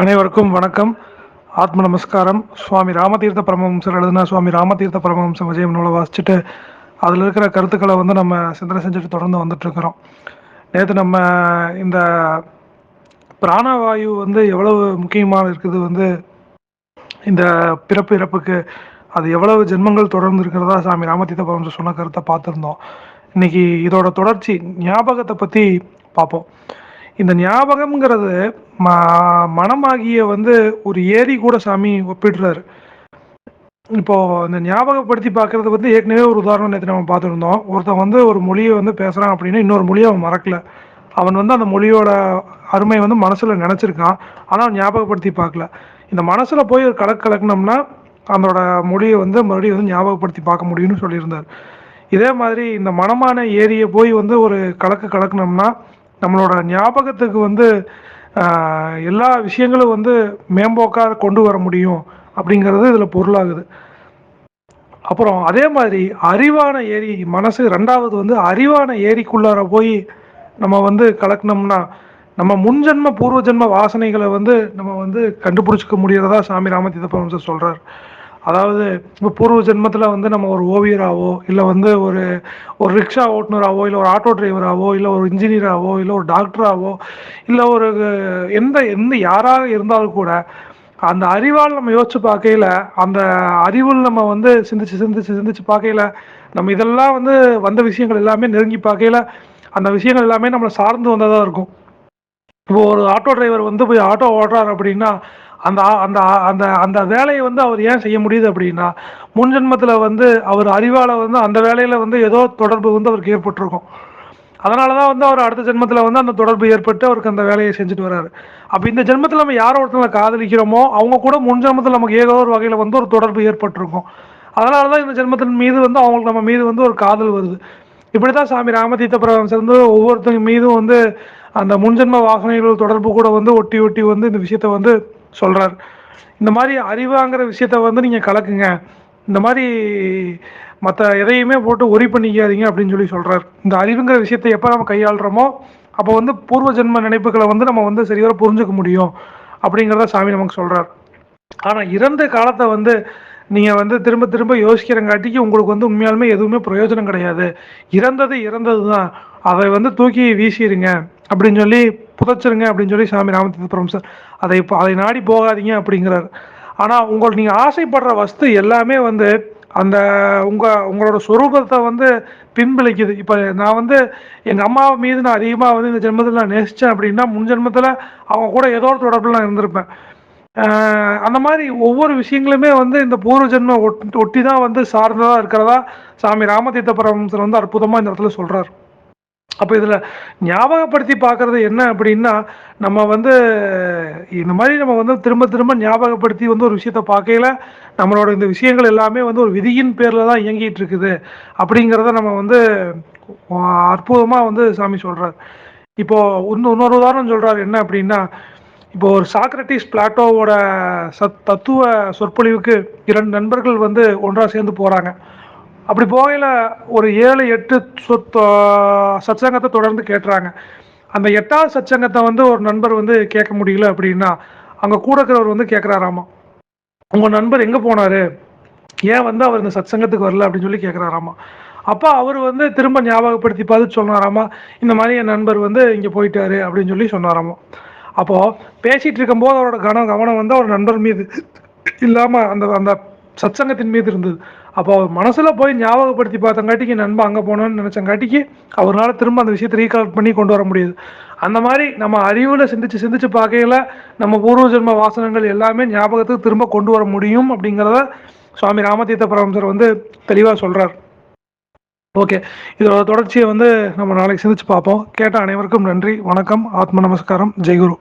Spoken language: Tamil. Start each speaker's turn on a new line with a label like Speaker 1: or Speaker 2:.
Speaker 1: அனைவருக்கும் வணக்கம். ஆத்ம நமஸ்காரம். சுவாமி ராமதீர்த்த பரமஹம்சர் எழுதுனா சுவாமி ராமதீர்த்த பரமஹம்சம் விஜயம் நூலை வாசிச்சுட்டு அதில் இருக்கிற கருத்துக்களை வந்து நம்ம சிந்தனை செஞ்சுட்டு தொடர்ந்து வந்துட்டுருக்கிறோம். நேற்று நம்ம இந்த பிராணவாயு வந்து எவ்வளவு முக்கியமாக இருக்குது வந்து இந்த பிறப்பு இறப்புக்கு அது எவ்வளவு ஜென்மங்கள் தொடர்ந்து இருக்கிறதா சாமி ராமதீர்த்த பரமஹம்சர் சொன்ன கருத்தை பார்த்துருந்தோம். இன்னைக்கு இதோட தொடர்ச்சி ஞாபகத்தை பற்றி பார்ப்போம். இந்த ஞாபகம்ங்கிறது ம மனமாகிய வந்து ஒரு ஏரி கூட சாமி ஒப்பிடுறாரு. இப்போ இந்த ஞாபகப்படுத்தி பார்க்கறது வந்து ஏற்கனவே ஒரு உதாரணம் நேற்று நம்ம பார்த்துருந்தோம். ஒருத்தன் வந்து ஒரு மொழியை வந்து பேசுகிறான் அப்படின்னா இன்னொரு மொழியை அவன் மறக்கல. அவன் வந்து அந்த மொழியோட அருமை வந்து மனசில் நினச்சிருக்கான். ஆனால் அவன் ஞாபகப்படுத்தி பார்க்கல. இந்த மனசில் போய் ஒரு கலக்கு கலக்குனோம்னா அதோட மொழியை வந்து மறுபடியும் வந்து ஞாபகப்படுத்தி பார்க்க முடியும்னு சொல்லியிருந்தார். இதே மாதிரி இந்த மனமான ஏரியை போய் வந்து ஒரு கலக்கு கலக்கணும்னா நம்மளோட ஞாபகத்துக்கு வந்து எல்லா விஷயங்களும் வந்து மேம்போக்காக கொண்டு வர முடியும் அப்படிங்கிறது இதில் பொருளாகுது. அப்புறம் அதே மாதிரி அறிவான ஏரி மனசு ரெண்டாவது வந்து அறிவான ஏரிக்குள்ளார போய் நம்ம வந்து கலக்கினோம்னா நம்ம முன்ஜென்ம பூர்வ ஜென்ம வாசனைகளை வந்து நம்ம வந்து கண்டுபிடிச்சிக்க முடியறதா சாமி ராமதீத பரமசர் சொல்கிறார் அதாவது இப்போ பூர்வ ஜென்மத்தில் வந்து நம்ம ஒரு ஓவியராகவோ இல்லை வந்து ஒரு ஒரு ரிக்ஷா ஓட்டுநராகவோ இல்லை ஒரு ஆட்டோ டிரைவராகவோ இல்லை ஒரு இன்ஜினியராகவோ இல்லை ஒரு டாக்டராகவோ இல்லை ஒரு எந்த எந்த யாராக இருந்தாலும் கூட அந்த அறிவால் நம்ம யோசிச்சு பார்க்கையில் அந்த அறிவில் நம்ம வந்து சிந்திச்சு சிந்திச்சு சிந்திச்சு பார்க்கையில் நம்ம இதெல்லாம் வந்து வந்த விஷயங்கள் எல்லாமே நெருங்கி பார்க்கையில் அந்த விஷயங்கள் எல்லாமே நம்மளை சார்ந்து வந்ததாக இருக்கும். இப்போ ஒரு ஆட்டோ டிரைவர் வந்து போய் ஆட்டோ ஓட்டுறாரு அப்படின்னா அந்த அந்த அந்த அந்த வேலையை வந்து அவர் ஏன் செய்ய முடியுது அப்படின்னா முன்ஜென்மத்தில் வந்து அவர் அறிவால் வந்து அந்த வேலையில் வந்து ஏதோ தொடர்பு வந்து அவருக்கு ஏற்பட்டிருக்கும். அதனால தான் வந்து அவர் அடுத்த ஜென்மத்தில் வந்து அந்த தொடர்பு ஏற்பட்டு அவருக்கு அந்த வேலையை செஞ்சுட்டு வர்றாரு. அப்போ இந்த ஜென்மத்தில் நம்ம யாரோ ஒருத்தங்களை காதலிக்கிறோமோ அவங்க கூட முன் ஜென்மத்தில் நமக்கு ஏதோ ஒரு வகையில் வந்து ஒரு தொடர்பு ஏற்பட்டிருக்கும். அதனால தான் இந்த ஜென்மத்தின் மீது வந்து அவங்களுக்கு நம்ம மீது வந்து ஒரு காதல் வருது. இப்படி தான் சாமி ராமதீர்த்த பிரபஞ்சம் வந்து ஒவ்வொருத்தங்க மீதும் வந்து அந்த முன்ஜென்ம வாசனைகள் தொடர்பு கூட வந்து ஒட்டி ஒட்டி வந்து இந்த விஷயத்த வந்து சொல்கிறார் இந்த மாதிரி அறிவாங்கிற விஷயத்த வந்து நீங்கள் கலக்குங்க. இந்த மாதிரி மற்ற எதையுமே போட்டு ஒரி பண்ணிக்காதீங்க அப்படின்னு சொல்லி சொல்கிறார் இந்த அறிவுங்கிற விஷயத்தை எப்போ நம்ம கையாளுறோமோ அப்போ வந்து பூர்வ ஜென்ம நினைப்புகளை வந்து நம்ம வந்து சரிவர புரிஞ்சுக்க முடியும் அப்படிங்கிறத சாமி நமக்கு சொல்கிறார் ஆனால் இறந்த காலத்தை வந்து நீங்கள் வந்து திரும்ப திரும்ப யோசிக்கிறங்காட்டிக்கு உங்களுக்கு வந்து உண்மையாலுமே எதுவுமே பிரயோஜனம் கிடையாது. இறந்தது இறந்தது தான் அதை வந்து தூக்கி வீசிடுங்க அப்படின்னு சொல்லி புதைச்சிருங்க அப்படின்னு சொல்லி சாமி ராமதீர்த்த சார். அதை இப்போ அதை நாடி போகாதீங்க அப்படிங்கிறார். ஆனால் உங்களுக்கு நீங்கள் ஆசைப்படுற வஸ்து எல்லாமே வந்து அந்த உங்கள் உங்களோட சொரூபத்தை வந்து பின்பளிக்குது இப்போ நான் வந்து எங்கள் அம்மாவை மீது நான் அதிகமாக வந்து இந்த ஜென்மத்தில் நான் நேசித்தேன் அப்படின்னா முன் ஜென்மத்தில் அவங்க கூட ஏதோ ஒரு தொடர்பில் நான் இருந்திருப்பேன். அந்த மாதிரி ஒவ்வொரு விஷயங்களுமே வந்து இந்த பூர்வ ஜென்ம ஒட்டி தான் வந்து சார்ந்ததாக இருக்கிறதா சாமி ராமதீர்த்த பரமசர் வந்து அற்புதமாக இந்த இடத்துல சொல்கிறார் அப்போ இதில் ஞாபகப்படுத்தி பார்க்குறது என்ன அப்படின்னா நம்ம வந்து இந்த மாதிரி நம்ம வந்து திரும்ப திரும்ப ஞாபகப்படுத்தி வந்து ஒரு விஷயத்த பார்க்கையில் நம்மளோட இந்த விஷயங்கள் எல்லாமே வந்து ஒரு விதியின் பேரில் தான் இயங்கிட்டு இருக்குது. அப்படிங்கிறத நம்ம வந்து அற்புதமாக வந்து சாமி சொல்கிறார் இப்போது இன்னும் இன்னொரு உதாரணம் சொல்கிறார் என்ன அப்படின்னா இப்போ ஒரு சாக்ரட்டிஸ் பிளாட்டோவோட சத் தத்துவ சொற்பொழிவுக்கு இரண்டு நண்பர்கள் வந்து ஒன்றாக சேர்ந்து போகிறாங்க அப்படி போகையில் ஒரு ஏழு எட்டு சொத் சச்சங்கத்தை தொடர்ந்து கேட்டுறாங்க. அந்த எட்டாவது சச்சங்கத்தை வந்து ஒரு நண்பர் வந்து கேட்க முடியல அப்படின்னா அங்கே கூட இருக்கிறவர் வந்து கேட்குறாராமா? உங்கள் நண்பர் எங்கே போனார்? ஏன் வந்து அவர் இந்த சத்சங்கத்துக்கு வரல அப்படின்னு சொல்லி கேட்குறாராமா? அப்போ அவர் வந்து திரும்ப ஞாபகப்படுத்தி பார்த்து சொன்னாராமா? இந்த மாதிரி என் நண்பர் வந்து இங்கே போயிட்டாரு அப்படின்னு சொல்லி சொன்னாராமா? அப்போது பேசிகிட்டு இருக்கும்போது அவரோட கன கவனம் வந்து அவர் நண்பர் மீது இல்லாமல் அந்த அந்த சத்சங்கத்தின் மீது இருந்தது. அப்போ அவர் மனசில் போய் ஞாபகப்படுத்தி பார்த்தங்காட்டிக்கு நண்பன் அங்கே போனோன்னு நினச்சங்காட்டிக்கு அவரால் திரும்ப அந்த விஷயத்தை ரீகலெக்ட் பண்ணி கொண்டு வர முடியுது. அந்த மாதிரி நம்ம அறிவில் சிந்திச்சு சிந்திச்சு பார்க்கையில் நம்ம பூர்வ ஜென்ம வாசனங்கள் எல்லாமே ஞாபகத்துக்கு திரும்ப கொண்டு வர முடியும் அப்படிங்கிறத சுவாமி ராமதீர்த்த பரமசர் வந்து தெளிவாக சொல்கிறார் ஓகே இதோட தொடர்ச்சியை வந்து நம்ம நாளைக்கு சிந்திச்சு பார்ப்போம். கேட்ட அனைவருக்கும் நன்றி வணக்கம் ஆத்ம நமஸ்காரம் ஜெய்குரு.